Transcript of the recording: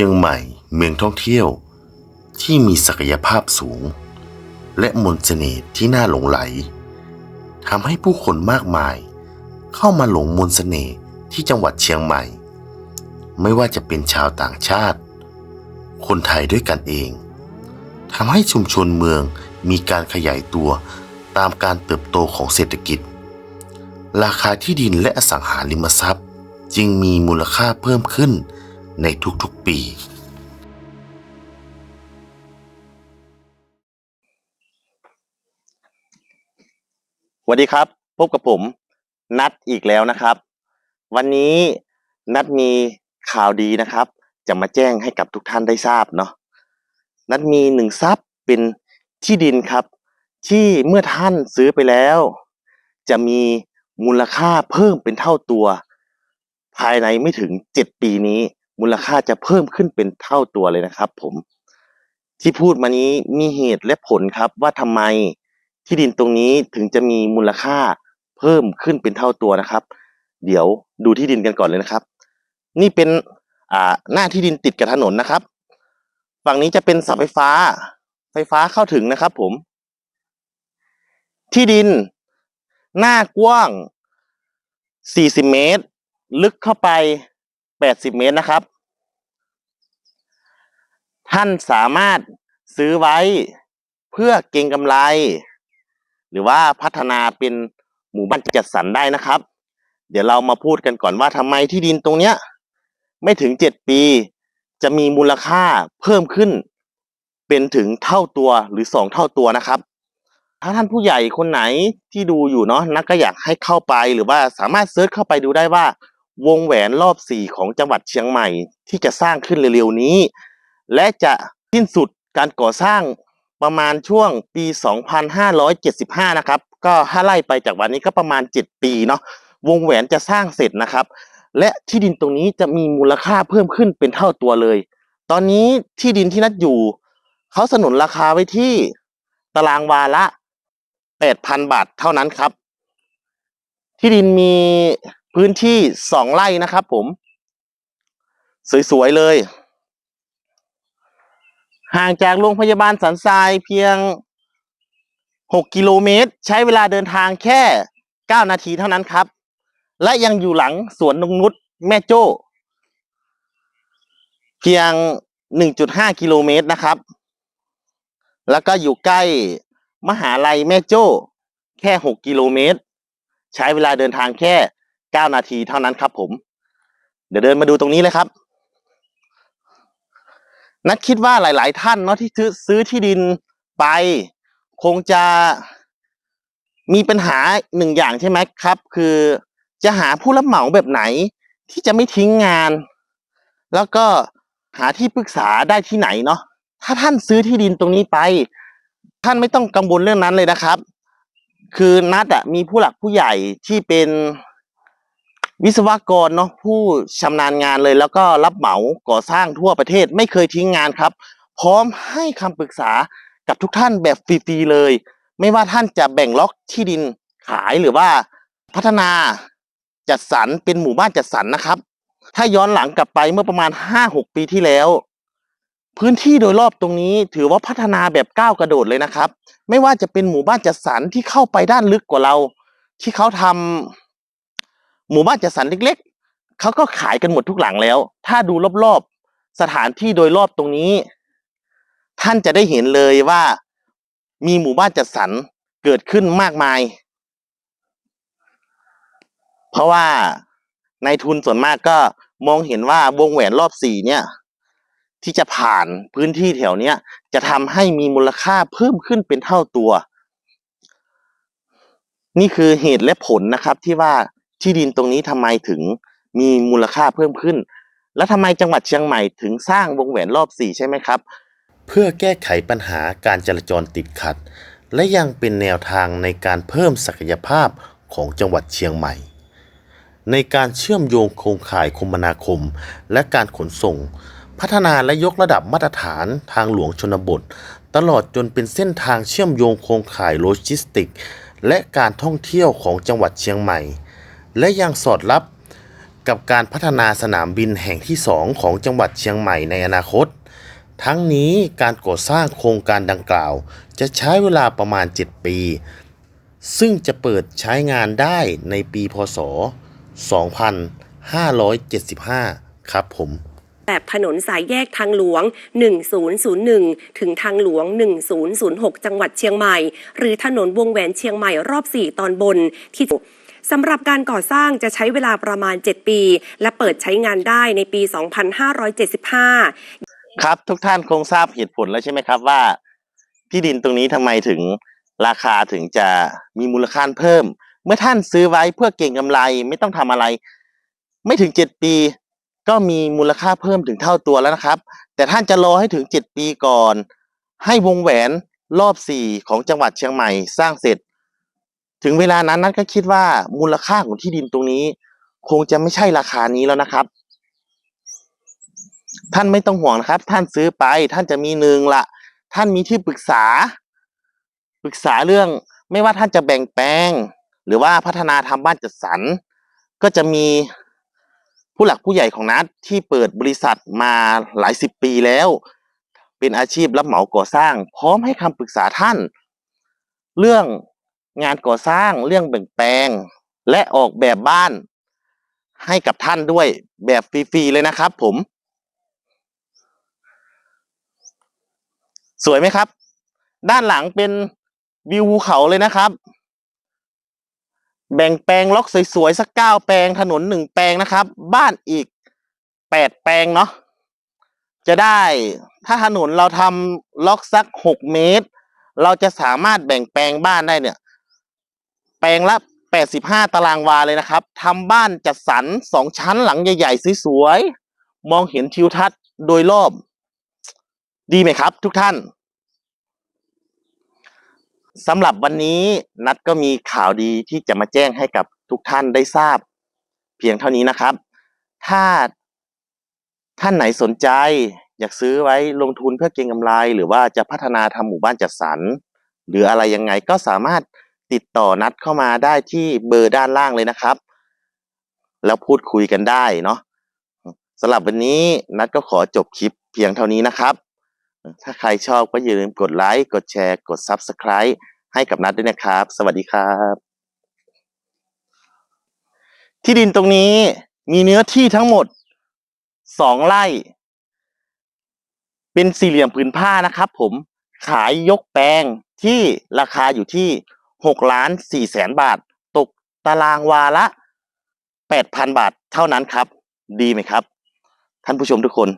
ชียงใหม่เมืองท่องเที่ยว ที่มีศักยภาพสูง และมนต์เสน่ห์ที่น่าหลงไหลทำให้ผู้คนมากมาย เข้ามาหลงมนต์เสน่ห์ที่จังหวัดเชียงใหม่ ไม่ว่าจะเป็นชาวต่างชาติ คนไทยด้วยกันเองทำให้ชุมชนเมืองมีการขยายตัวตามการเติบโตของเศรษฐกิจ ราคาที่ดินและอสังหาริมทรัพย์ จึงมีมูลค่าเพิ่มขึ้น ในทุกๆปี สวัสดีครับ พบกับผมนัดอีกแล้วนะครับ วันนี้นัดมีข่าวดีนะครับ จะมาแจ้งให้กับทุกท่านได้ทราบเนาะนัดมีหนึ่งทรัพย์เป็นที่ดินครับ ที่เมื่อท่านซื้อไปแล้ว จะมีมูลค่าเพิ่มเป็นเท่าตัว ภายในไม่ถึงเจ็ดปีนี้ มูลค่าจะเพิ่มขึ้นเป็นเท่าตัวเลยนะครับผมที่พูดมานี้มีเหตุและผลครับว่าทำไมที่ดินตรงนี้ถึงจะมีมูลค่าเพิ่มขึ้นเป็นเท่าตัวนะครับ เดี๋ยวดูที่ดินกันก่อนเลยนะครับ นี่เป็นอ่าหน้าที่ดินติดกับถนนนะครับ ฝั่งนี้จะเป็นเสาไฟฟ้า ไฟฟ้าเข้าถึงนะครับ ผม ที่ดิน หน้ากว้าง 40 เมตร ลึกเข้าไป 80เมตรนะครับ ท่านสามารถซื้อไว้เพื่อเก็งกำไร หรือว่าพัฒนาเป็นหมู่บ้านจัดสรรได้นะครับ เดี๋ยวเรามาพูดกันก่อนว่าทำไมที่ดินตรงเนี้ย ไม่ถึงเจ็ดปี จะมีมูลค่าเพิ่มขึ้น เป็นถึงเท่าตัวหรือสองเท่าตัวนะครับถ้าท่านผู้ใหญ่คนไหนที่ดูอยู่เนาะนักก็อยากให้เข้าไปหรือว่าสามารถเซิร์ชเข้าไปดูได้ว่า วงแหวนรอบสี่ของจังหวัดเชียงใหม่ที่จะสร้างขึ้นเร็วๆนี้ และจะสิ้นสุดการก่อสร้างประมาณช่วงปี 2575 นะครับ ก็ถ้าไล่ไปจากวันนี้ก็ประมาณ 7 ปีเนาะวงแหวนจะสร้างเสร็จนะครับ และที่ดินตรงนี้จะมีมูลค่าเพิ่มขึ้นเป็นเท่าตัวเลย ตอนนี้ที่ดินที่นัดอยู่เขาสนุนราคาไว้ที่ตารางวาละ 8,000 บาทเท่านั้นครับ ที่ดินมี พื้นที่สองไร่นะครับผม สวย ๆ เลย ห่างจากโรงพยาบาลสันทรายเพียง 6 กิโลเมตร ใช้เวลาเดินทางแค่ 9 นาทีเท่านั้นครับ และยังอยู่หลังสวนนงนุษแม่โจ้ เพียง 1.5 กิโลเมตรนะครับ แล้วก็อยู่ใกล้มหาลัยแม่โจ้ แค่ 6 กิโลเมตร ใช้เวลาเดินทางแค่ 9 นาทีเท่านั้นครับผม เดี๋ยวเดินมาดูตรงนี้เลยครับ นัดคิดว่าหลาย ๆ ท่านเนาะที่ซื้อซื้อที่ดินไป คงจะมีปัญหาหนึ่งอย่างใช่ไหมครับ คือจะหาผู้รับเหมาแบบไหน ที่จะไม่ทิ้งงาน แล้วก็หาที่ปรึกษาได้ที่ไหนเนาะถ้าท่านซื้อที่ดินตรงนี้ไป ท่านไม่ต้องกังวลเรื่องนั้นเลยนะครับ คือนัดอะมีผู้หลักผู้ใหญ่ที่เป็น วิศวกรเนาะผู้ชำนาญงานเลย แล้วก็รับเหมาก่อสร้างทั่วประเทศไม่เคยทิ้งงานครับ พร้อมให้คำปรึกษากับทุกท่านแบบฟรีๆเลย ไม่ว่าท่านจะแบ่งล็อกที่ดินขายหรือว่าพัฒนาจัดสรรเป็นหมู่บ้านจัดสรรนะครับ ถ้าย้อนหลังกลับไปเมื่อประมาณห้าหกปีที่แล้ว พื้นที่โดยรอบตรงนี้ถือว่าพัฒนาแบบก้าวกระโดดเลยนะครับ ไม่ว่าจะเป็นหมู่บ้านจัดสรรที่เข้าไปด้านลึกกว่าเรา ที่เขาทำ หมู่บ้านจัดสรรเล็กๆเขาก็ขายกันหมดทุกหลังแล้ว ถ้าดูรอบๆสถานที่โดยรอบตรงนี้ ท่านจะได้เห็นเลยว่ามีหมู่บ้านจัดสรรเกิดขึ้นมากมาย เพราะว่าในายทุนส่วนมากก็มองเห็นว่าวงแหวนรอบสี่เนี่ย ที่จะผ่านพื้นที่แถวเนี้ยจะทำให้มีมูลค่าเพิ่มขึ้นเป็นเท่าตัว นี่คือเหตุและผลนะครับที่ว่า ที่ดินตรงนี้ทำไมถึงมีมูลค่าเพิ่มขึ้น และทำไมจังหวัดเชียงใหม่ถึงสร้างวงแหวนรอบสี่ใช่ไหมครับ เพื่อแก้ไขปัญหาการจราจรติดขัด และยังเป็นแนวทางในการเพิ่มศักยภาพของจังหวัดเชียงใหม่ ในการเชื่อมโยงโครงข่ายคมนาคม และการขนส่ง พัฒนาและยกระดับมาตรฐานทางหลวงชนบท ตลอดจนเป็นเส้นทางเชื่อมโยงโครงข่ายโลจิสติก และการท่องเที่ยวของจังหวัดเชียงใหม่ และยังสอดรับกับการพัฒนาสนามบินแห่งที่สองของจังหวัดเชียงใหม่ในอนาคต ทั้งนี้การก่อสร้างโครงการดังกล่าว จะใช้เวลาประมาณ 7 ปี ซึ่งจะเปิดใช้งานได้ในปีพศ 2575 ครับผมแบบถนนสายแยกทางหลวง 1001 ถึงทางหลวง 1006 จังหวัดเชียงใหม่ หรือถนนวงแหวนเชียงใหม่รอบ 4 ตอนบนที่ สำหรับการก่อสร้างจะใช้เวลาประมาณ 7 ปี และเปิดใช้งานได้ในปี 2575 ครับทุกท่านคงทราบเหตุผลแล้วใช่ไหมครับว่า ที่ดินตรงนี้ทำไมถึงราคาถึงจะมีมูลค่าเพิ่ม เมื่อท่านซื้อไว้เพื่อเก่งกำไรไม่ต้องทำอะไร ไม่ถึงเจ็ดปี ก็มีมูลค่าเพิ่มถึงเท่าตัวแล้วนะครับ แต่ท่านจะรอให้ถึงเจ็ดปีก่อน ให้วงแหวนรอบสี่ของจังหวัดเชียงใหม่ สร้างเสร็จ ถึงเวลานั้นนัทก็คิดว่ามูลค่าของที่ดินตรงนี้ คงจะไม่ใช่ราคานี้แล้วนะครับ ท่านไม่ต้องห่วงนะครับ ท่านซื้อไป ท่านจะมีหนึ่งละท่านมีที่ปรึกษา ปรึกษาเรื่องไม่ว่าท่านจะแบ่งแปลง หรือว่าพัฒนาทำบ้านจัดสรรก็จะมีผู้หลักผู้ใหญ่ของนัดที่เปิดบริษัทมาหลายสิบปีแล้ว เป็นอาชีพรับเหมาก่อสร้าง พร้อมให้คำปรึกษาท่าน เรื่อง งานก่อสร้างเรื่องแบ่งแปลง และออกแบบบ้านให้กับท่านด้วยแบบฟรีๆเลยนะครับ ผม สวยไหมครับ ด้านหลังเป็นวิวภูเขาเลยนะครับ แบ่งแปลงล็อกสวยๆสักเก้าแปลงถนนหนึ่งแปลงนะครับ บ้านอีกแปดแปลงเนาะจะได้ถ้าถนนเราทำล็อกสักหกเมตร เราจะสามารถแบ่งแปลงบ้านได้เนี่ย แปลงละแปดสิบห้าตารางวาเลยนะครับทำบ้านจัดสรรสองชั้นหลังใหญ่ๆสวยๆมองเห็นทิวทัศน์โดยรอบ ดีไหมครับ ทุกท่านสำหรับวันนี้นัดก็มีข่าวดีที่จะมาแจ้งให้กับทุกท่านได้ทราบ เพียงเท่านี้นะครับ ถ้าท่านไหนสนใจ อยากซื้อไว้ลงทุนเพื่อเก็งกำไร หรือว่าจะพัฒนาทำหมู่บ้านจัดสรรหรืออะไรยังไงก็สามารถ ติดต่อนัดเข้ามาได้ที่เบอร์ด้านล่างเลยนะครับ แล้วพูดคุยกันได้เนาะสำหรับวันนี้นัดก็ขอจบคลิปเพียงเท่านี้นะครับ ถ้าใครชอบก็อย่าลืมกดไลค์ กดแชร์ กด Subscribe ให้กับนัดด้วยนะครับ สวัสดีครับ ที่ดินตรงนี้มีเนื้อที่ทั้งหมดสองไร่ เป็นสี่เหลี่ยมผืนผ้านะครับผมขายยกแปลงที่ราคาอยู่ที่ หกล้านสี่แสนบาท ตกตารางวาละแปดพันบาทเท่านั้นครับ ดีไหมครับ ท่านผู้ชมทุกคน